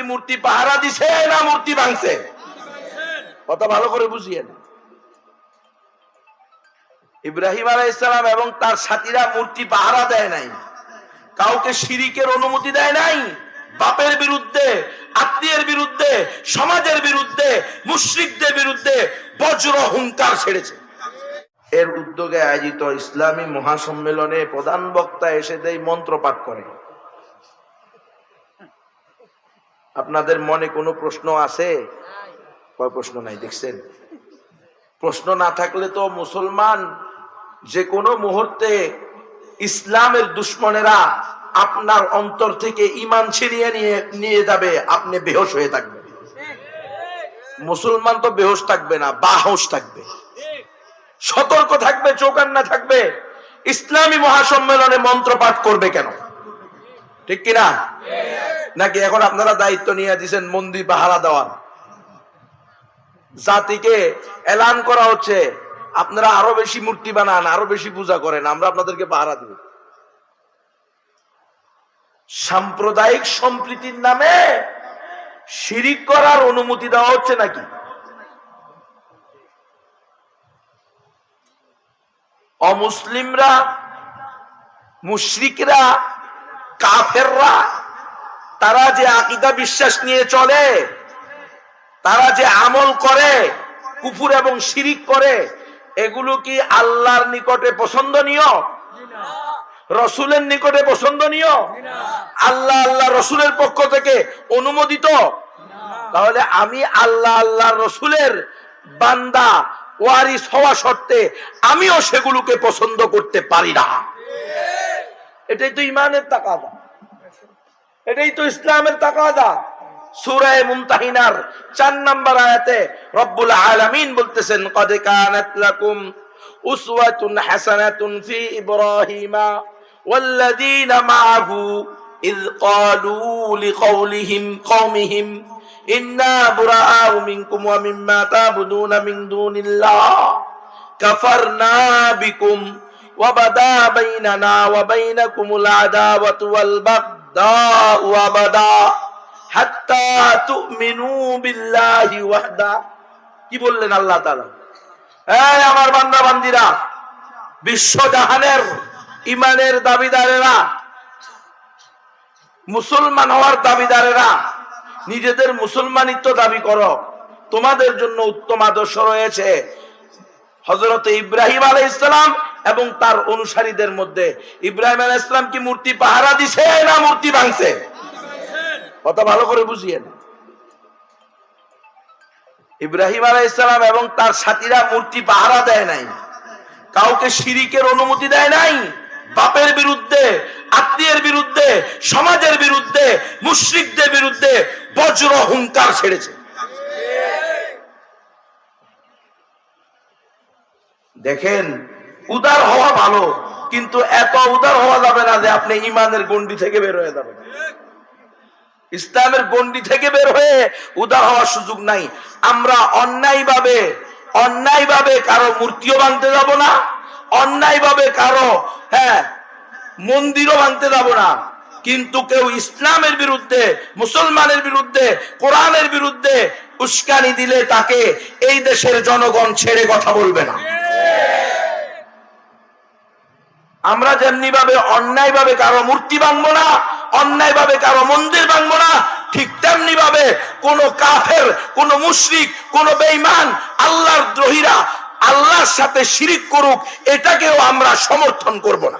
কি মূর্তি পাহারা দিছে না মূর্তি ভাঙছে? কথা ভালো করে বুঝিয়েন। ইব্রাহিম আলাইসালাম এবং তার সাথীরা মূর্তি পাহারা দেয় নাই। কাউকে শিরিকের অনুমতি দেয় নাই। বাপের বিরুদ্ধে, আত্মীয়ের বিরুদ্ধে, সমাজের বিরুদ্ধে, মুশ্রিকদের বিরুদ্ধে বজ্র হুঙ্কার ছেড়েছে। এর উদ্যোগে আয়োজিত ইসলামী মহাসম্মেলনে প্রধান বক্তা এসে দেয় মন্ত্র পাঠ করে। আপনাদের মনে কোনো প্রশ্ন আছে? কয় প্রশ্ন নাই, দেখছেন? প্রশ্ন না থাকলে তো মুসলমান যে কোনো মুহূর্তে ইসলামের দুশ্মনেরা আপনার অন্তর থেকে ইমান ছিনিয়ে নিয়ে নিয়ে যাবে, আপনি বেহোশ হয়ে থাকবেন। মুসলমান তো বেহোশ থাকবে না বাহস থাকবে। সতর্ক থাকবে, চৌকান্না থাকবে। ইসলামী মহাসম্মেলনে মন্ত্র পাঠ করবে কেন? ঠিক কিনা? নাকি এখন আপনারা দায়িত্ব নিয়ে দিচ্ছেন মন্দির পাহারা দেওয়ার? জাতিকে এলান করা হচ্ছে। আপনারা আরও বেশি মূর্তি বানান, আরও বেশি পূজা করেন, আমরা আপনাদেরকে পাহারা দিব। সাম্প্রদায়িক সম্প্রীতির নামে শিরিক করার অনুমতি দেওয়া হচ্ছে নাকি? অমুসলিমরা, মুশরিকরা, কাফেররা তারা যে আকিদা বিশ্বাস নিয়ে চলে, তারা যে আমল করে, কুফুর এবং শিরিক করে, এগুলো কি আল্লাহর নিকটে পছন্দনীয়? রসুলের নিকটে পছন্দনীয়? আল্লাহ আল্লাহ রসুলের পক্ষ থেকে অনুমোদিত? তাহলে আমি আল্লাহ আল্লাহ রসুলের বান্দা, ওয়ারিস হওয়া সত্ত্বে আমিও সেগুলোকে পছন্দ করতে পারি না। এটাই তো ইমানের তাকাদা। এটাই তো ইসলামের তাকাদা সূরায়ে মুমতাহিনার 4 নম্বর আয়াতে রব্বুল আলামিন বলতেছেন কদ কানাত লাকুম উসওয়াতুন হাসানাতুন ফি ইব্রাহিমা والذين معه إذ قالوا لقولهم قومهم إنا براء منكم ومما تعبدون من دون الله كفرنا بكم وبدا بيننا وبينكم العداوة والبغضاء কি বললেন আল্লাহ আমার বান্দা বান্দিরা বিশ্বজাহানের ইমানের দাবিদারেরা, মুসলমান হওয়ার দাবিদারেরা, নিজেদের মুসলমানিত্ব দাবি করো। তোমাদের জন্য উত্তম আদর্শ রয়েছে। হজরত ইব্রাহিম আলাই ইসলাম এবং তার অনুসারীদের মধ্যে ইব্রাহিম আলাই ইসলাম কি মূর্তি পাহারা দিছে না মূর্তি ভাঙছে? কথা ভালো করে বুঝিয়েন। ইব্রাহিম আলাই ইসলাম এবং তার সাথীরা মূর্তি পাহারা দেয় নাই। কাউকে শিরিকের অনুমতি দেয় নাই। বাপের বিরুদ্ধে, আত্মীয়ের বিরুদ্ধে, সমাজের বিরুদ্ধে, মুশ্রিকদের বিরুদ্ধে বজ্র হুঙ্কার ছেড়েছে। দেখেন উদার হওয়া ভালো, কিন্তু এত উদার হওয়া যাবে না যে আপনি ইমানের গন্ডি থেকে বের হয়ে যাবেন। ইসলামের গন্ডি থেকে বের হয়ে উদার হওয়ার সুযোগ নাই। আমরা অন্যায় ভাবে অন্যায় ভাবে কারও মূর্তিও ভাঙতে যাব না অন্যায় ভাবে কারও হ্যাঁ মন্দিরও ভাঙতে যাব না। কিন্তু কেউ ইসলামের বিরুদ্ধে, মুসলমানের বিরুদ্ধে, কোরআনের বিরুদ্ধে উস্কানি দিলে তাকে এই দেশের জনগণ ছেড়ে কথা বলবে না। আমরা যেমনি ভাবে অন্যায় ভাবে কারও মূর্তি ভাঙবো না অন্যায় ভাবে কারও মন্দির ভাঙবো না, ঠিক তেমনি ভাবে কোন কাফের, কোন মুশরিক, কোন বেইমান আল্লাহর দ্রোহীরা আল্লাহর সাথে শিরিক করুক, এটাকেও আমরা সমর্থন করব না।